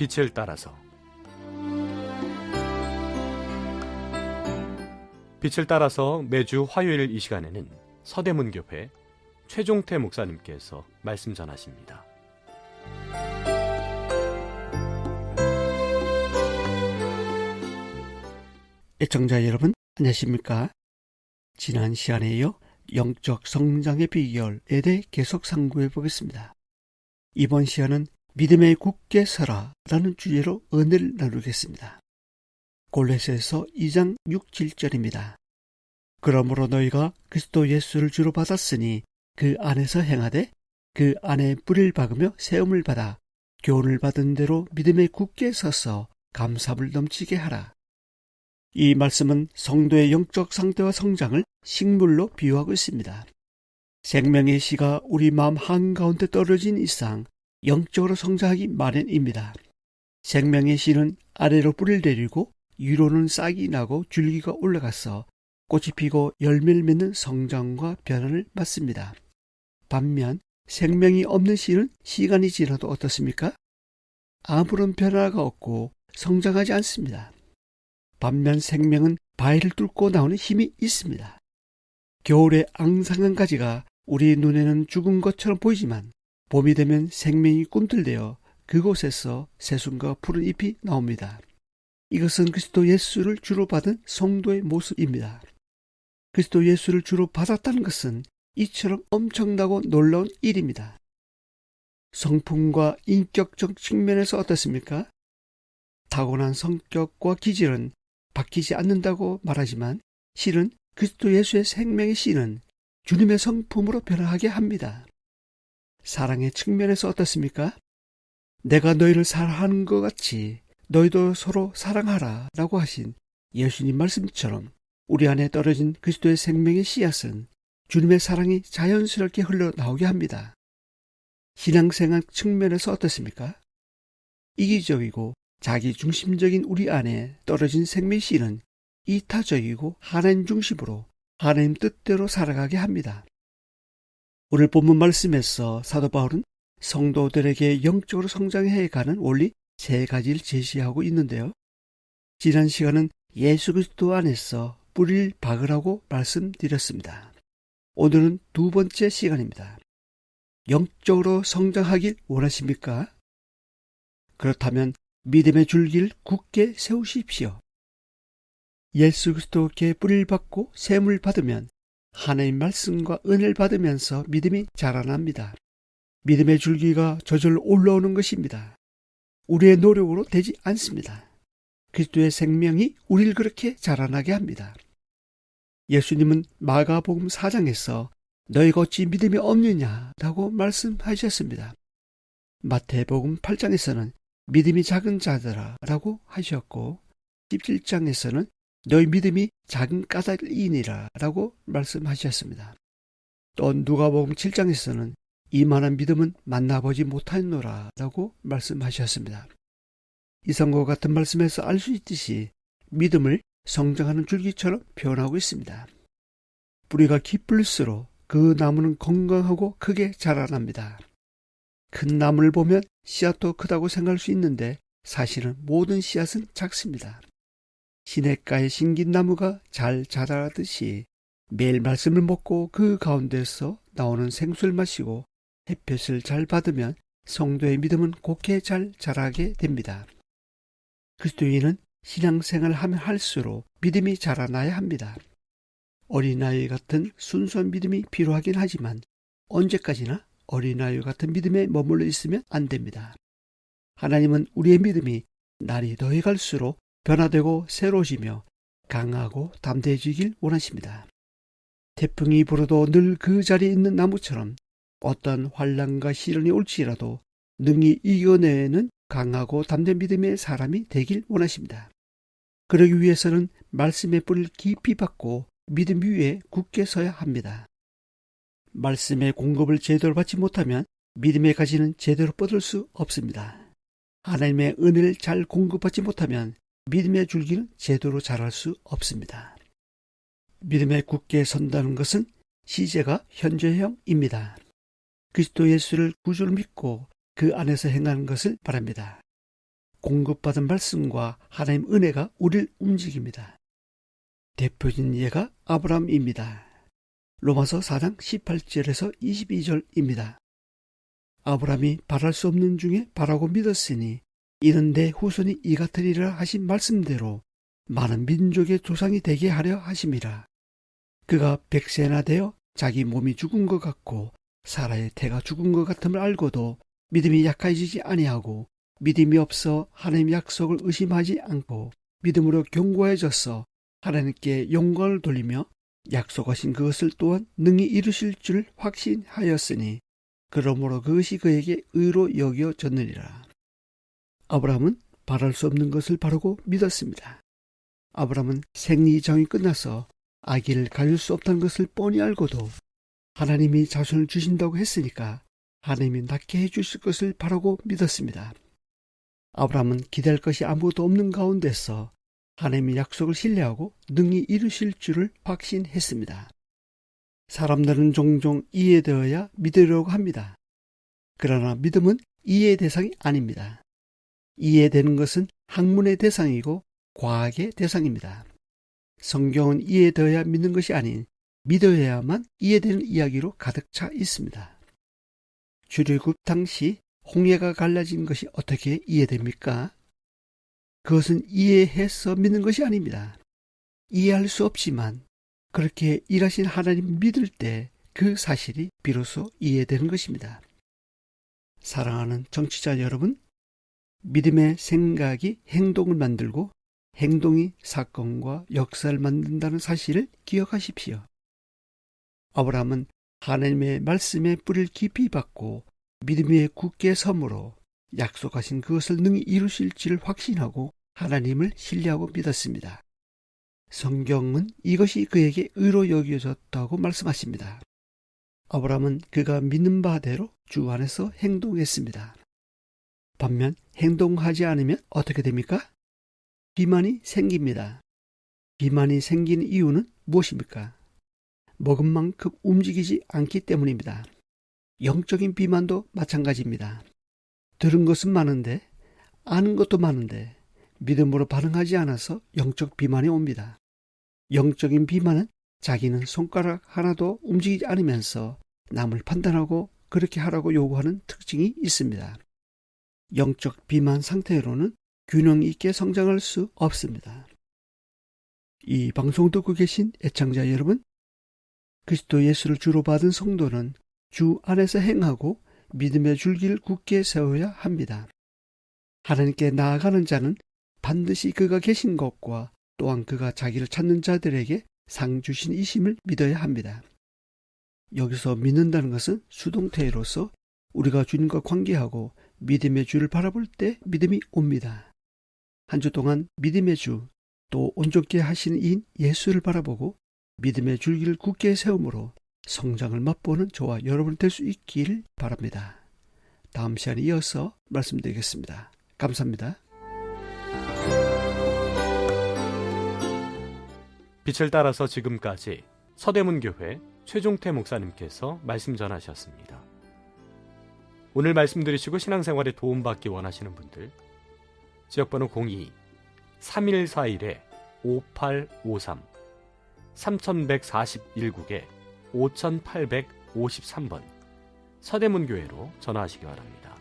빛을 따라서 빛을 따라서 매주 화요일 이 시간에는 서대문교회 최종태 목사님께서 말씀 전하십니다. 애청자 여러분 안녕하십니까? 지난 시간에 이어 영적 성장의 비결에 대해 계속 상고해 보겠습니다. 이번 시간은 믿음의 굳게 서라 라는 주제로 은혜를 나누겠습니다. 골레스에서 2장 6, 7절입니다. 그러므로 너희가 그리스도 예수를 주로 받았으니 그 안에서 행하되 그 안에 뿌리를 박으며 세움을 받아 교훈을 받은 대로 믿음에 굳게 서서 감사를 넘치게 하라. 이 말씀은 성도의 영적 상태와 성장을 식물로 비유하고 있습니다. 생명의 씨가 우리 마음 한가운데 떨어진 이상 영적으로 성장하기 마련입니다. 생명의 씨는 아래로 뿌리를 내리고 위로는 싹이 나고 줄기가 올라가서 꽃이 피고 열매를 맺는 성장과 변화를 맞습니다. 반면 생명이 없는 씨는 시간이 지나도 어떻습니까? 아무런 변화가 없고 성장하지 않습니다. 반면 생명은 바위를 뚫고 나오는 힘이 있습니다. 겨울에 앙상한 가지가 우리 눈에는 죽은 것처럼 보이지만 봄이 되면 생명이 꿈틀대어 그곳에서 새순과 푸른 잎이 나옵니다. 이것은 그리스도 예수를 주로 받은 성도의 모습입니다. 그리스도 예수를 주로 받았다는 것은 이처럼 엄청나고 놀라운 일입니다. 성품과 인격적 측면에서 어떻습니까? 타고난 성격과 기질은 바뀌지 않는다고 말하지만 실은 그리스도 예수의 생명의 씨는 주님의 성품으로 변화하게 합니다. 사랑의 측면에서 어떻습니까? 내가 너희를 사랑하는 것 같이 너희도 서로 사랑하라 라고 하신 예수님 말씀처럼 우리 안에 떨어진 그리스도의 생명의 씨앗은 주님의 사랑이 자연스럽게 흘러나오게 합니다. 신앙생활 측면에서 어떻습니까? 이기적이고 자기 중심적인 우리 안에 떨어진 생명 씨는 이타적이고 하나님 중심으로 하나님 뜻대로 살아가게 합니다. 오늘 본문 말씀에서 사도 바울은 성도들에게 영적으로 성장해 가는 원리 세 가지를 제시하고 있는데요. 지난 시간은 예수 그리스도 안에서 뿌리를 박으라고 말씀드렸습니다. 오늘은 두 번째 시간입니다. 영적으로 성장하길 원하십니까? 그렇다면 믿음의 줄기를 굳게 세우십시오. 예수 그리스도께 뿌리를 받고 샘을 받으면 하나님 말씀과 은혜를 받으면서 믿음이 자라납니다. 믿음의 줄기가 저절로 올라오는 것입니다. 우리의 노력으로 되지 않습니다. 그리스도의 생명이 우리를 그렇게 자라나게 합니다. 예수님은 마가복음 4장에서 너희가 어찌 믿음이 없느냐라고 말씀하셨습니다. 마태복음 8장에서는 믿음이 작은 자들아라고 하셨고 17장에서는 너희 믿음이 작은 까닭이니라 라고 말씀하셨습니다. 또 누가복음 7장에서는 이만한 믿음은 만나보지 못하노라 라고 말씀하셨습니다. 이상과 같은 말씀에서 알 수 있듯이 믿음을 성장하는 줄기처럼 표현하고 있습니다. 뿌리가 깊을수록 그 나무는 건강하고 크게 자라납니다. 큰 나무를 보면 씨앗도 크다고 생각할 수 있는데 사실은 모든 씨앗은 작습니다. 시냇가에 심긴 나무가 잘 자라듯이 매일 말씀을 먹고 그 가운데서 나오는 생수를 마시고 햇볕을 잘 받으면 성도의 믿음은 곱게 잘 자라게 됩니다. 그리스도인은 신앙생활을 하면 할수록 믿음이 자라나야 합니다. 어린아이 같은 순수한 믿음이 필요하긴 하지만 언제까지나 어린아이 같은 믿음에 머물러 있으면 안 됩니다. 하나님은 우리의 믿음이 날이 더해갈수록 변화되고 새로워지며 강하고 담대해지길 원하십니다. 태풍이 불어도 늘 그 자리에 있는 나무처럼 어떤 환란과 시련이 올지라도 능히 이겨내는 강하고 담대한 믿음의 사람이 되길 원하십니다. 그러기 위해서는 말씀의 뿌리를 깊이 받고 믿음 위에 굳게 서야 합니다. 말씀의 공급을 제대로 받지 못하면 믿음의 가지는 제대로 뻗을 수 없습니다. 하나님의 은혜를 잘 공급받지 못하면 믿음의 줄기는 제대로 자랄 수 없습니다. 믿음에 굳게 선다는 것은 시제가 현재형입니다. 그리스도 예수를 구주를 믿고 그 안에서 행하는 것을 바랍니다. 공급받은 말씀과 하나님 은혜가 우리를 움직입니다. 대표적인 예가 아브라함입니다. 로마서 4장 18절에서 22절입니다. 아브라함이 바랄 수 없는 중에 바라고 믿었으니 내 후손이 이 같으리라 하신 말씀대로 많은 민족의 조상이 되게 하려 하심이라. 그가 백세나 되어 자기 몸이 죽은 것 같고 사라의 태가 죽은 것 같음을 알고도 믿음이 약해지지 아니하고 믿음이 없어 하나님 약속을 의심하지 않고 믿음으로 견고해져서 하나님께 영광을 돌리며 약속하신 그것을 또한 능히 이루실 줄 확신하였으니 그러므로 그것이 그에게 의로 여겨졌느니라. 아브라함은 바랄 수 없는 것을 바르고 믿었습니다. 아브라함은 생리정이 끝나서 아기를 가질 수 없다는 것을 뻔히 알고도 하나님이 자손을 주신다고 했으니까 하나님이 낳게 해주실 것을 바라고 믿었습니다. 아브라함은 기대할 것이 아무것도 없는 가운데서 하나님의 약속을 신뢰하고 능히 이루실 줄을 확신했습니다. 사람들은 종종 이해되어야 믿으려고 합니다. 그러나 믿음은 이해 대상이 아닙니다. 이해되는 것은 학문의 대상이고 과학의 대상입니다. 성경은 이해되어야 믿는 것이 아닌 믿어야만 이해되는 이야기로 가득 차 있습니다. 출애굽 당시 홍해가 갈라진 것이 어떻게 이해됩니까? 그것은 이해해서 믿는 것이 아닙니다. 이해할 수 없지만 그렇게 일하신 하나님 믿을 때 그 사실이 비로소 이해되는 것입니다. 사랑하는 정치자 여러분, 믿음의 생각이 행동을 만들고 행동이 사건과 역사를 만든다는 사실을 기억하십시오. 아브라함은 하나님의 말씀에 뿌리를 깊이 받고 믿음 위에 굳게 섬으로 약속하신 그것을 능히 이루실지를 확신하고 하나님을 신뢰하고 믿었습니다. 성경은 이것이 그에게 의로 여겨졌다고 말씀하십니다. 아브라함은 그가 믿는 바대로 주 안에서 행동했습니다. 반면 행동하지 않으면 어떻게 됩니까? 비만이 생깁니다. 비만이 생기는 이유는 무엇입니까? 먹은 만큼 움직이지 않기 때문입니다. 영적인 비만도 마찬가지입니다. 들은 것은 많은데 아는 것도 많은데 믿음으로 반응하지 않아서 영적 비만이 옵니다. 영적인 비만은 자기는 손가락 하나도 움직이지 않으면서 남을 판단하고 그렇게 하라고 요구하는 특징이 있습니다. 영적 비만 상태로는 균형 있게 성장할 수 없습니다. 이 방송 듣고 계신 애청자 여러분, 그리스도 예수를 주로 받은 성도는 주 안에서 행하고 믿음의 줄기를 굳게 세워야 합니다. 하나님께 나아가는 자는 반드시 그가 계신 것과 또한 그가 자기를 찾는 자들에게 상 주신 이심을 믿어야 합니다. 여기서 믿는다는 것은 수동태로서 우리가 주님과 관계하고 믿음의 주를 바라볼 때 믿음이 옵니다. 한 주 동안 믿음의 주, 또 온전케 하시는 이인 예수를 바라보고 믿음의 줄기를 굳게 세움으로 성장을 맛보는 저와 여러분 될 수 있기를 바랍니다. 다음 시간에 이어서 말씀드리겠습니다. 감사합니다. 빛을 따라서 지금까지 서대문교회 최종태 목사님께서 말씀 전하셨습니다. 오늘 말씀 들으시고 신앙생활에 도움받기 원하시는 분들 지역번호 02 3141에 5853 3141국에 5853번 서대문교회로 전화하시기 바랍니다.